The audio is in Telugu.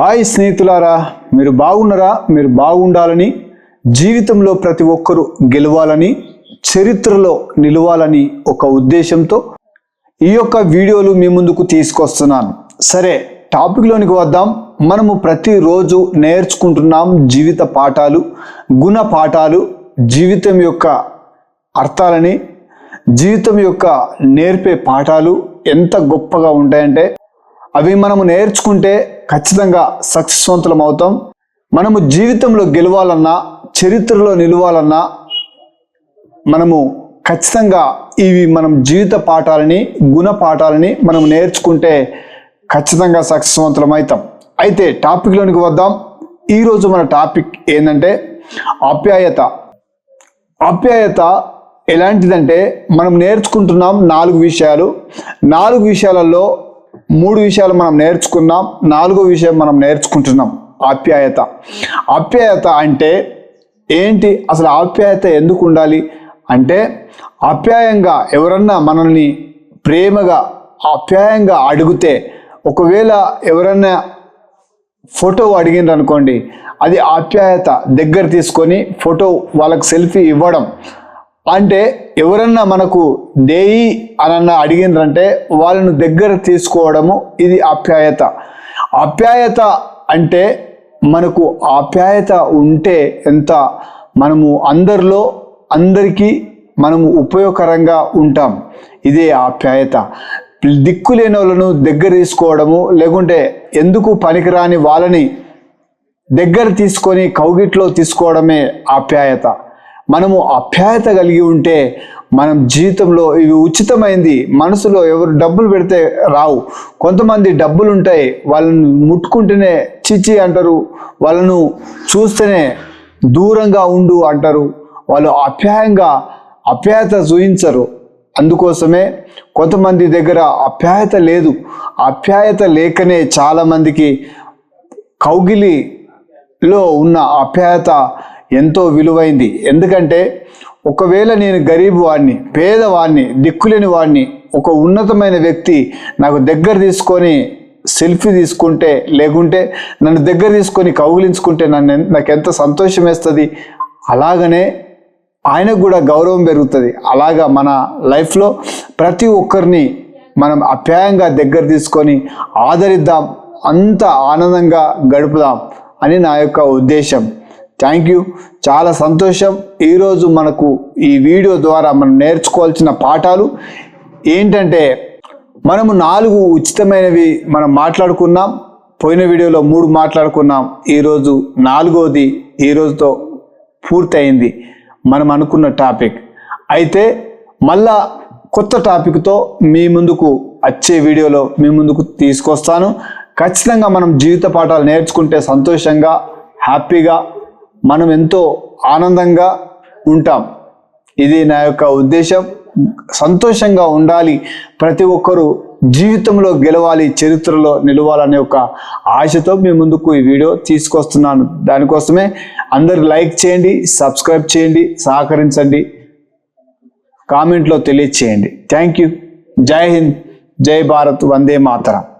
హాయ్ స్నేహితులారా మీరు బాగున్నారా? మీరు బాగుండాలని జీవితంలో ప్రతి ఒక్కరూ గెలవాలని చరిత్రలో నిలవాలని ఒక ఉద్దేశంతో ఈ యొక్క వీడియోలు మీ ముందుకు తీసుకొస్తున్నాను. సరే టాపిక్లోనికి వద్దాం. మనము ప్రతిరోజు నేర్చుకుంటున్నాం జీవిత పాఠాలు గుణ పాఠాలు జీవితం యొక్క అర్థాలని జీవితం యొక్క నేర్పే పాఠాలు ఎంత గొప్పగా ఉంటాయంటే అవి మనము నేర్చుకుంటే ఖచ్చితంగా సక్సెస్వంతులం అవుతాం. మనము జీవితంలో గెలవాలన్నా చరిత్రలో నిలవాలన్నా మనము ఖచ్చితంగా ఇవి మనం జీవిత పాఠాలని గుణ పాఠాలని మనం నేర్చుకుంటే ఖచ్చితంగా సక్సెస్వంతులం అవుతాం. అయితే టాపిక్లోనికి వద్దాం. ఈరోజు మన టాపిక్ ఏంటంటే ఆప్యాయత. ఆప్యాయత ఎలాంటిదంటే మనం నేర్చుకుంటున్నాం నాలుగు విషయాలు. నాలుగు విషయాలలో మూడు విషయాలు మనం నేర్చుకున్నాం నాలుగో విషయం మనం నేర్చుకుంటున్నాం ఆప్యాయత. ఆప్యాయత అంటే ఏంటి? అసలు ఆప్యాయత ఎందుకు ఉండాలి? అంటే ఆప్యాయంగా ఎవరన్నా మనల్ని ప్రేమగా ఆప్యాయంగా అడిగితే ఒకవేళ ఎవరన్నా ఫోటో అడిగిండ్రు అనుకోండి అది ఆప్యాయత దగ్గర తీసుకొని ఫోటో వాళ్ళకి సెల్ఫీ ఇవ్వడం అంటే ఎవరన్నా మనకు దేయి అనన్నా అడిగిందంటే వాళ్ళను దగ్గర తీసుకోవడము ఇది ఆప్యాయత. ఆప్యాయత అంటే మనకు ఆప్యాయత ఉంటే ఎంత మనము అందరిలో అందరికీ మనము ఉపయోగకరంగా ఉంటాం. ఇదే ఆప్యాయత. దిక్కు లేని వాళ్ళను దగ్గర తీసుకోవడము లేకుంటే ఎందుకు పనికిరాని వాళ్ళని దగ్గర తీసుకొని కౌగిట్లో తీసుకోవడమే ఆప్యాయత. మనము ఆప్యాయత కలిగి ఉంటే మనం జీవితంలో ఇవి ఉచితమైంది మనసులో ఎవరు డబ్బులు పెడితే రావు. కొంతమంది డబ్బులు ఉంటాయి వాళ్ళని ముట్టుకుంటేనే చిచి అంటారు వాళ్ళను చూస్తేనే దూరంగా ఉండు అంటారు. వాళ్ళు అప్యాయంగా అప్యాయత చూయించరు. అందుకోసమే కొంతమంది దగ్గర అప్యాయత లేదు. అప్యాయత లేకనే చాలామందికి కౌగిలిలో ఉన్న అప్యాయత ఎంతో విలువైంది. ఎందుకంటే ఒకవేళ నేను గరీబు వాడిని పేదవాడిని దిక్కులేని వాడిని ఒక ఉన్నతమైన వ్యక్తి నాకు దగ్గర తీసుకొని సెల్ఫీ తీసుకుంటే లేకుంటే నన్ను దగ్గర తీసుకొని కౌగిలించుకుంటే నన్ను నాకు ఎంత సంతోషం వేస్తుంది? అలాగనే ఆయనకు కూడా గౌరవం పెరుగుతుంది. అలాగా మన లైఫ్లో ప్రతి ఒక్కరిని మనం అప్యాయంగా దగ్గర తీసుకొని ఆదరిద్దాం అంత ఆనందంగా గడుపుదాం అని నా యొక్క ఉద్దేశం. థ్యాంక్ యూ చాలా సంతోషం. ఈరోజు మనకు ఈ వీడియో ద్వారా మనం నేర్చుకోవాల్సిన పాఠాలు ఏంటంటే మనము నాలుగు ఉచితమైనవి మనం మాట్లాడుకున్నాం. పోయిన వీడియోలో మూడు మాట్లాడుకున్నాం. ఈరోజు నాలుగోది ఈ రోజుతో పూర్తయింది. మనం అనుకున్న టాపిక్. అయితే మళ్ళా కొత్త టాపిక్తో మీ ముందుకు వచ్చే వీడియోలో మీ ముందుకు తీసుకొస్తాను. ఖచ్చితంగా మనం జీవిత పాఠాలు నేర్చుకుంటే సంతోషంగా హ్యాపీగా మనం ఎంతో ఆనందంగా ఉంటాం. ఇది నా యొక్క ఉద్దేశం. సంతోషంగా ఉండాలి. ప్రతి ఒక్కరూ జీవితంలో గెలవాలి చరిత్రలో నిలవాలనే ఒక ఆశతో మీ ముందుకు ఈ వీడియో తీసుకొస్తున్నాను. దానికోసమే అందరు లైక్ చేయండి సబ్స్క్రైబ్ చేయండి సహకరించండి. కామెంట్లో తెలియచేయండి. Thank you. జై హింద్. జై భారత్. వందే మాతరం.